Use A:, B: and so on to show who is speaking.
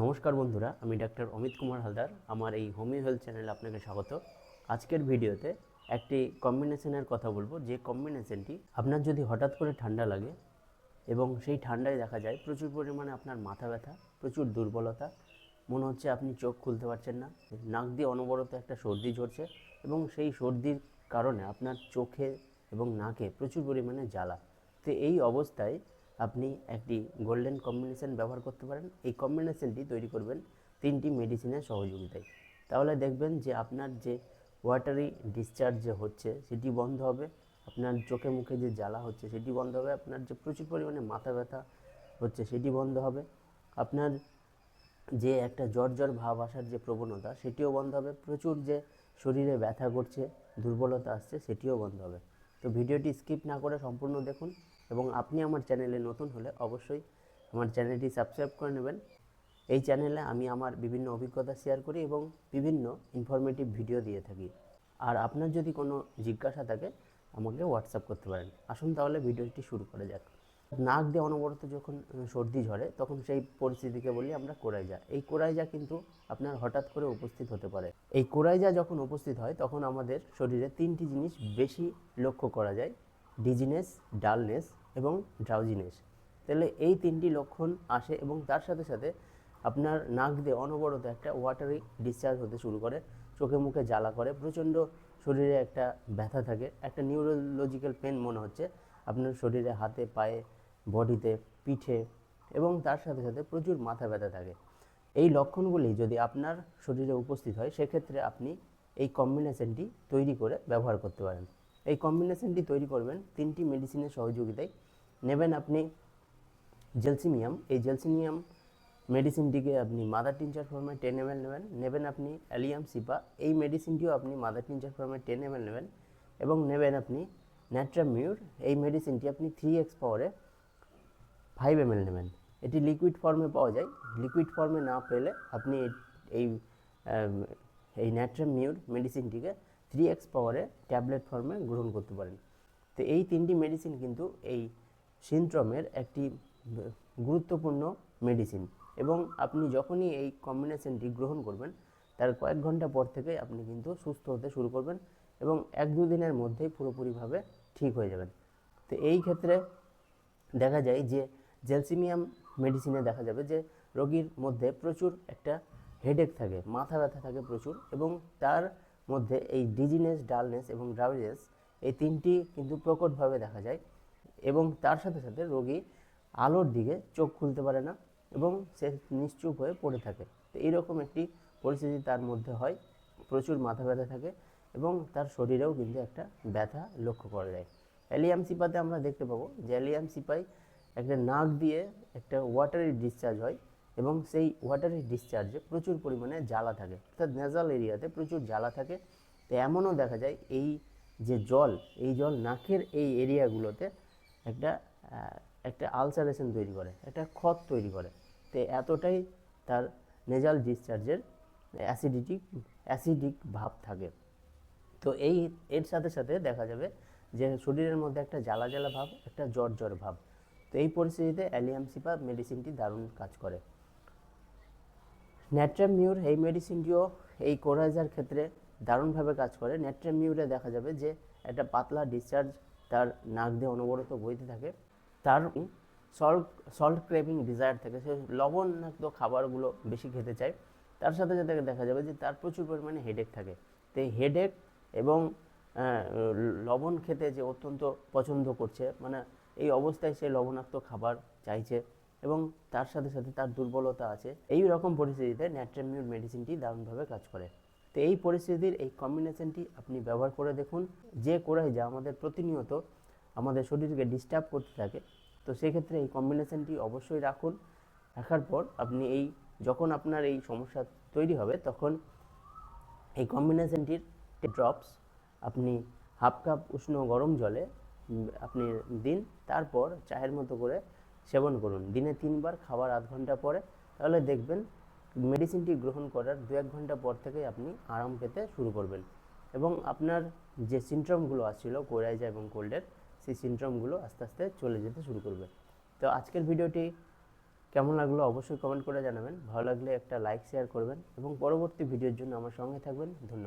A: নমস্কার বন্ধুরা, আমি ডাক্তার অমিত কুমার হালদার। আমার এই হোমিও হেলথ চ্যানেলে আপনাকে স্বাগত। আজকের ভিডিওতে একটি কম্বিনেশনের কথা বলব। যে কম্বিনেশনটি আপনার যদি হঠাৎ করে ঠান্ডা লাগে এবং সেই ঠান্ডায় দেখা যায় প্রচুর পরিমাণে আপনার মাথা ব্যথা, প্রচুর দুর্বলতা, মনে হচ্ছে আপনি চোখ খুলতে পারছেন না, নাক দিয়ে অনবরত একটা সর্দি ঝরছে এবং সেই সর্দির কারণে আপনার চোখে এবং নাকে প্রচুর পরিমাণে জ্বালা। তো এই অবস্থায় আপনি একটি গোল্ডেন কম্বিনেশন ব্যবহার করতে পারেন। এই কম্বিনেশনটি তৈরি করবেন তিনটি মেডিসিনের সহযোগিতায়। তাহলে দেখবেন যে আপনার যে ওয়াটারি ডিসচার্জ যে হচ্ছে, সেটি বন্ধ হবে। আপনার চোখে মুখে যে জ্বালা হচ্ছে, সেটি বন্ধ হবে। আপনার যে প্রচুর পরিমাণে মাথা ব্যথা হচ্ছে, সেটি বন্ধ হবে। আপনার যে একটা জ্বর জ্বর ভাব আসার যে প্রবণতা, সেটিও বন্ধ হবে। প্রচুর যে শরীরে ব্যথা করছে, দুর্বলতা আসছে, সেটিও বন্ধ হবে। তো ভিডিওটি স্কিপ না করে সম্পূর্ণ দেখুন। এবং আপনি আমার চ্যানেলে নতুন হলে অবশ্যই আমার চ্যানেলটি সাবস্ক্রাইব করে নেবেন। এই চ্যানেলে আমি আমার বিভিন্ন অভিজ্ঞতা শেয়ার করি এবং বিভিন্ন ইনফরমেটিভ ভিডিও দিয়ে থাকি। আর আপনার যদি কোনো জিজ্ঞাসা থাকে, আমাকে হোয়াটসঅ্যাপ করতে পারেন। আসুন তাহলে ভিডিওটি শুরু করা যাক। নাক দিয়ে অনবরত যখন সর্দি ঝরে, তখন সেই পরিস্থিতিকে বলি আমরা কোরাইজা। এই কোরাইজা কিন্তু আপনার হঠাৎ করে উপস্থিত হতে পারে। এই কোরাইজা যখন উপস্থিত হয়, তখন আমাদের শরীরে তিনটি জিনিস বেশি লক্ষ্য করা যায়। ডিজিনেস ডালনেস এবং ড্রাউজিনেস তাহলে এই তিনটি লক্ষণ আসে এবং তার সাথে সাথে আপনার নাক দিয়ে অনবরত একটা ওয়াটারি ডিসচার্জ হতে শুরু করে, চোখে মুখে জ্বালা করে, প্রচণ্ড শরীরে একটা ব্যথা থাকে, একটা নিউরোলজিক্যাল পেন মনে হচ্ছে, আপনার শরীরে হাতে, পায়ে, বডিতে পিঠে এবং তার সাথে সাথে প্রচুর মাথা ব্যথা থাকে। এই লক্ষণগুলি যদি আপনার শরীরে উপস্থিত হয়, সেক্ষেত্রে আপনি এই কম্বিনেশনটি তৈরি করে ব্যবহার করতে পারেন। এই কম্বিনেশনটি তৈরি করবেন তিনটি মেডিসিনের সহযোগিতায়। নেবেন আপনি জেলসিমিয়াম এই জেলসিমিয়াম মেডিসিনটিকে আপনি মাদার টিনচার ফর্মে টেন এম নেবেন। নেবেন আপনি অ্যালিয়াম সিপা, এই মেডিসিনটিও আপনি মাদার টিনচার ফর্মে টেন এম নেবেন এবং নেবেন আপনি ন্যাট্রামিউর এই মেডিসিনটি আপনি থ্রি এক্স পাওয়ারে ফাইভ এম নেবেন। এটি লিকুইড ফর্মে পাওয়া যায়। লিকুইড ফর্মে না পেলে আপনি এই- এই ন্যাট্রামিউর মেডিসিনটিকে থ্রি এক্স পাওয়ারে ট্যাবলেট ফর্মে গ্রহণ করতে পারেন। তো এই তিনটি মেডিসিন কিন্তু এই সিনড্রোমের একটি গুরুত্বপূর্ণ মেডিসিন এবং আপনি যখনই এই কম্বিনেশনটি গ্রহণ করবেন, তার কয়েক ঘণ্টা পর থেকে আপনি কিন্তু সুস্থ হতে শুরু করবেন এবং এক দু দিনের মধ্যেই পুরোপুরিভাবে ঠিক হয়ে যাবেন। তো এই ক্ষেত্রে দেখা যায় যে জেলসিমিয়াম মেডিসিনে দেখা যাবে যে রোগীর মধ্যে প্রচুর একটা হেডেক থাকে, মাথা ব্যথা থাকে প্রচুর এবং তার মধ্যে এই ডিজিনেস ডালনেস এবং ড্রাউজিনেস এই তিনটি কিন্তু প্রকটভাবে দেখা যায় এবং তার সাথে সাথে রোগী আলোর দিকে চোখ খুলতে পারে না এবং সে নিশ্চুপ হয়ে পড়ে থাকে। তো এইরকম একটি পরিস্থিতি তার মধ্যে হয়, প্রচুর মাথা ব্যথা থাকে এবং তার শরীরেও কিন্তু একটা ব্যথা লক্ষ্য করা যায়। অ্যালিয়াম সিপাতে আমরা দেখতে পাবো যে অ্যালিয়াম সিপাই একটা নাক দিয়ে একটা ওয়াটারি ডিসচার্জ হয়। এবং সেই ওয়াটারের ডিসচার্জে প্রচুর পরিমাণে জ্বালা থাকে। অর্থাৎ নেজাল এরিয়াতে প্রচুর জ্বালা থাকে। তো এমনও দেখা যায় এই যে জল, এই জল নাকের এই এরিয়াগুলোতে একটা একটা আলসারেশন তৈরি করে, একটা ক্ষত তৈরি করে। তো এতটাই তার নেজাল ডিসচার্জের অ্যাসিডিটি অ্যাসিডিক ভাব থাকে। তো এই, এর সাথে সাথে দেখা যাবে যে শরীরের মধ্যে একটা জ্বালা জ্বালা ভাব, একটা জ্বর জ্বর ভাব। তো এই পরিস্থিতিতে অ্যালিয়াম সিপা মেডিসিনটি দারুণ কাজ করে। ন্যাট্রামিউর এই মেডিসিনটিও এই কোরাইজার ক্ষেত্রে দারুণভাবে কাজ করে। ন্যাট্রামিউরে দেখা যাবে যে একটা পাতলা ডিসচার্জ তার নাক দিয়ে অনবরত বইতে থাকে। তার সল্ট সল্ট ক্রেভিং ডিজায়ার থাকে। সে লবণাক্ত খাবারগুলো বেশি খেতে চায়। তার সাথে সাথে দেখা যাবে যে তার প্রচুর পরিমাণে হেডেক থাকে। তো এই হেডেক এবং লবণ খেতে যে অত্যন্ত পছন্দ করছে মানে এই অবস্থায় সে লবণাক্ত খাবার চাইছে। এবং তার সাথে সাথে তার দুর্বলতা আছে। এই রকম পরিস্থিতিতে ন্যাট্রামিউর মেডিসিনটি দারুণভাবে কাজ করে। তো এই পরিস্থিতির এই কম্বিনেশনটি আপনি ব্যবহার করে দেখুন। যে কোরাই যা আমাদের প্রতিনিয়ত আমাদের শরীরকে ডিস্টার্ব করতে থাকে, তো সেক্ষেত্রে এই কম্বিনেশনটি অবশ্যই রাখুন। রাখার পর আপনি এই যখন আপনার এই সমস্যা তৈরি হবে, তখন এই কম্বিনেশনটির ড্রপস আপনি হাফ কাপ উষ্ণ গরম জলে আপনি দিন। তারপর চায়ের মতো করে সেবন করুন। দিনে তিনবার, খাবার আধ ঘণ্টা পরে। তাহলে দেখবেন মেডিসিনটি গ্রহণ করার দু এক ঘণ্টা পর থেকেই আপনি আরাম পেতে শুরু করবেন। এবং আপনার যে সিনড্রোমগুলো আসছিল, কোরাইজা এবং কোল্ডের, সেই সিনড্রোমগুলো আস্তে আস্তে চলে যেতে শুরু করবে। তো আজকের ভিডিওটি কেমন লাগল অবশ্যই কমেন্ট করে জানাবেন। ভালো লাগলে একটা লাইক শেয়ার করবেন। এবং পরবর্তী ভিডিওর জন্য আমার সঙ্গে থাকবেন। ধন্যবাদ।